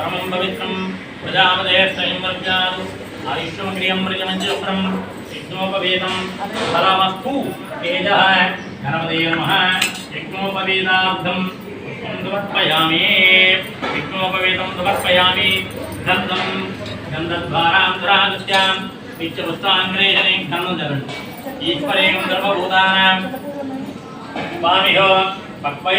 పరమం పవిత్రం ప్రజాపదే స్వయంవర్జాదు ఆయుష్మక్రియం యజ్ఞోపవేదం ఫలమస్తు తేజ గణపతే నమ యజ్ఞోపవేదార్థం పుష్పం సమర్పయామి యజ్ఞోపవేదం సమర్పయామి గంధం గంధద్వారాంతరాగత్యాం నిత్యపుష్పాంగ్రేజనే గంధం జగండి ఈశ్వరేం గర్భభూతానాం స్వామిహో పక్వై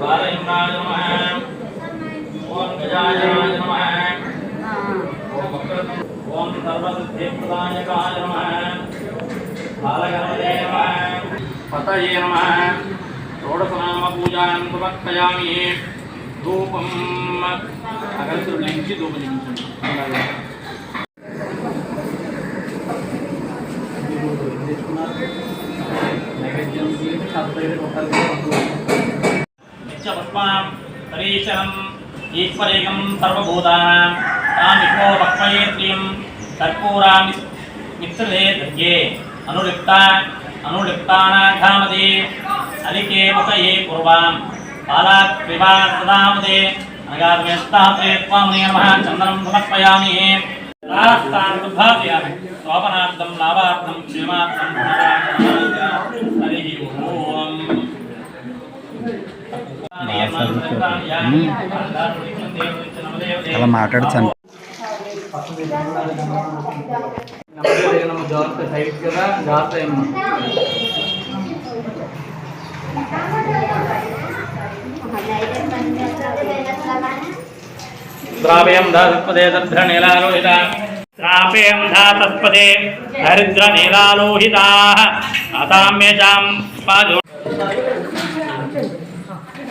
वारयन्नाय नमः ओम गजाय नमः ओम वक्रत ओम सर्वसिद्धिप्रदायकाय नमः बालगणपते नमः पतये नमः षोडशनामपूजां प्रवक्तयामि धूपम् अगन्तुर्लिङ्गि धूपलिङ्गि Thank you. ధూపం చేయించండి నిత్యపుష్పాం పరీశనం సర్వభూతానాం తాం విష్ణో భక్మయేత్రియం కర్పూరామి మిత్రదే అనులిప్త అనులిప్తానాఘామదే అలికే ముఖయే పూర్వాం పాలాత్ సదామదే అనగా వ్యస్తాపే త్వామనే నమః చందనం సమర్పయామి రాస్తాన్ దుర్భావ్యామి శోభనార్థం లాభార్థం క్షేమార్థం అలా మాట్లాడచ్చు జాగ్రత్త ద్రావ్యం ధాతస్పదే దరిద్ర నీలాలోహిత. శ్రాపేయం ధాతస్పదే దరిద్ర నీలాలోహితా. అతామ్యజాం పాదు